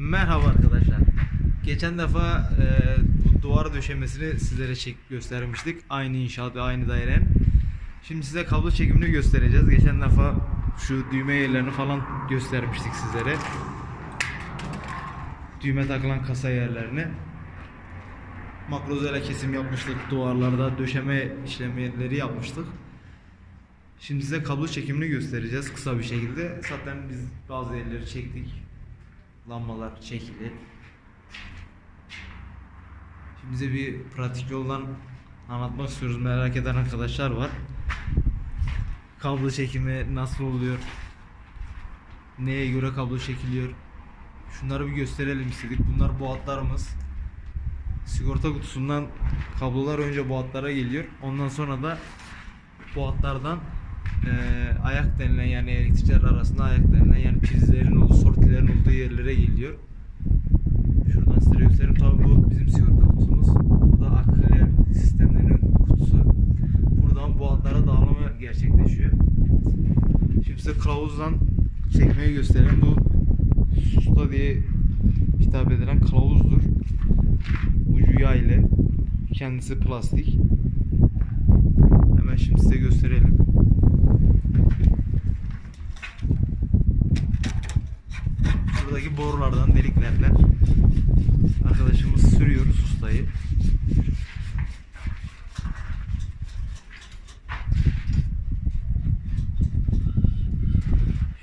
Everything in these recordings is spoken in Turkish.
Merhaba arkadaşlar. Geçen defa e, bu duvar döşemesini sizlere çek göstermiştik. Aynı inşaat ve aynı dairenin. Şimdi size kablo çekimini göstereceğiz. Geçen defa şu düğme yerlerini falan göstermiştik sizlere. Düğme takılan kasa yerlerini. Makrozela kesim yapmıştık duvarlarda. Döşeme işlemleri yapmıştık. Şimdi size kablo çekimini göstereceğiz kısa bir şekilde. Zaten biz bazı yerleri çektik. Lambalar çekili. Şimdi bize bir pratik yoldan anlatmak istiyoruz. Merak eden arkadaşlar var. Kablo çekimi nasıl oluyor? Neye göre kablo çekiliyor? Şunları bir gösterelim istedik. Bunlar boğatlarımız. Sigorta kutusundan kablolar önce boğatlara geliyor. Ondan sonra da boğatlardan eee, ayak denilen yani elektrikler arasında ayak denilen yani prizlerin olduğu, sortilerin olduğu yerlere geliyor. Şuradan size göstereyim. Tabii bu bizim sigorta kutumuz. Bu da akıllı sistemlerinin kutusu. Buradan boğatlara dağılımı gerçekleşiyor. Şimdi size kılavuzdan çekmeyi göstereyim. Bu susta diye hitap edilen kılavuzdur. Ucu yay ile. Kendisi plastik. Hemen şimdi size gösterelim. Şuradaki borulardan deliklerle arkadaşımız sürüyor ustayı.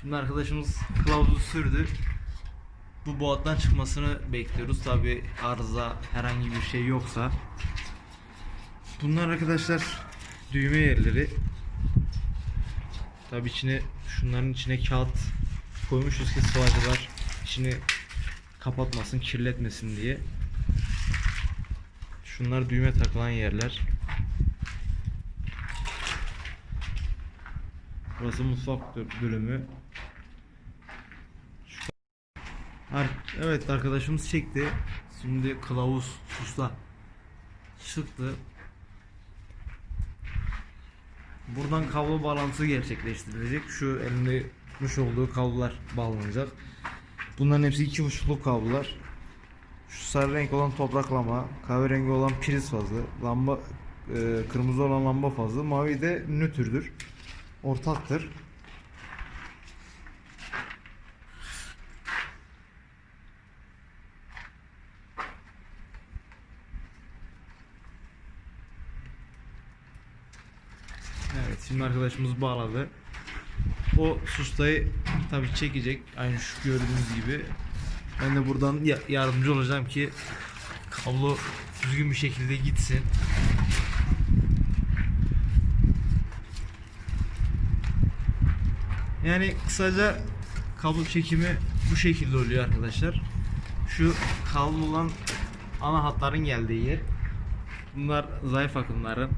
Şimdi arkadaşımız kılavuzu sürdü. Bu boğattan çıkmasını bekliyoruz. Tabi arıza herhangi bir şey yoksa. Bunlar arkadaşlar düğme yerleri. Tabi içine şunların içine kağıt koymuşuz ki sıvacılar içini kapatmasın, kirletmesin diye. Şunlar düğme takılan yerler. Burası mutfak bö- bölümü. Evet arkadaşımız çekti. Şimdi kılavuz susta çıktı. Buradan kablo bağlantısı gerçekleştirilecek. Şu elinde tutmuş olduğu kablolar bağlanacak. Bunların hepsi iki buçukluk kablolar. Şu sarı renk olan topraklama, kahverengi olan priz fazı, lamba e, kırmızı olan lamba fazı, mavi de nötrdür. Ortaktır. Evet şimdi arkadaşımız bağladı. O sustayı tabi çekecek. Aynı şu gördüğünüz gibi. Ben de buradan ya- yardımcı olacağım ki kablo düzgün bir şekilde gitsin. Yani kısaca kablo çekimi bu şekilde oluyor arkadaşlar. Şu kablo olan ana hatların geldiği yer. Bunlar zayıf akımların.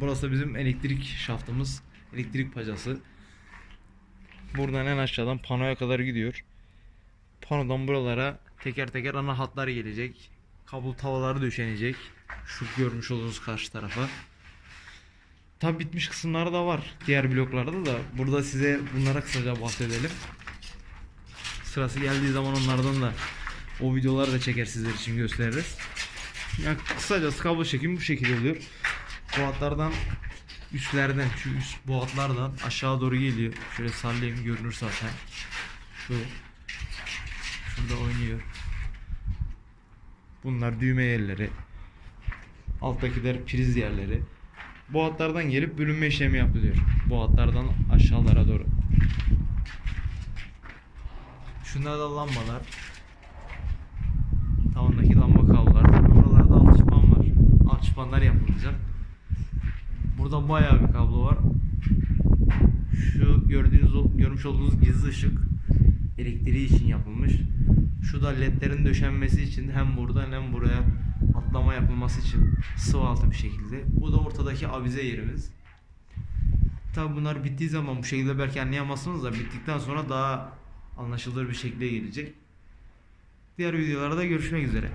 Burası bizim elektrik şaftımız. Elektrik pacası. Buradan en aşağıdan panoya kadar gidiyor. Panodan buralara teker teker ana hatlar gelecek. Kablo tavaları döşenecek. Şu görmüş olduğunuz karşı tarafa. Tabi bitmiş kısımları da var. Diğer bloklarda da. Burada size bunlara kısaca bahsedelim. Sırası geldiği zaman onlardan da o videoları da çeker sizler için gösteririz. Yani kısacası kablo çekimi bu şekilde oluyor. Boğatlardan üstlerden şu üst boğatlardan aşağı doğru geliyor. Şöyle sallayayım görünür zaten. Şu şurada oynuyor. Bunlar düğme yerleri. Alttakiler priz yerleri. Bu hatlardan gelip bölünme işlemi yapılıyor. Bu hatlardan aşağılara doğru. Şunlar da lambalar. Burada bayağı bir kablo var. Şu gördüğünüz görmüş olduğunuz gizli ışık elektriği için yapılmış. Şu da ledlerin döşenmesi için hem buradan hem buraya atlama yapılması için sıvı altı bir şekilde. Bu da ortadaki avize yerimiz. Tabi bunlar bittiği zaman bu şekilde belki anlayamazsınız da bittikten sonra daha anlaşılır bir şekilde gelecek. Diğer videolarda görüşmek üzere.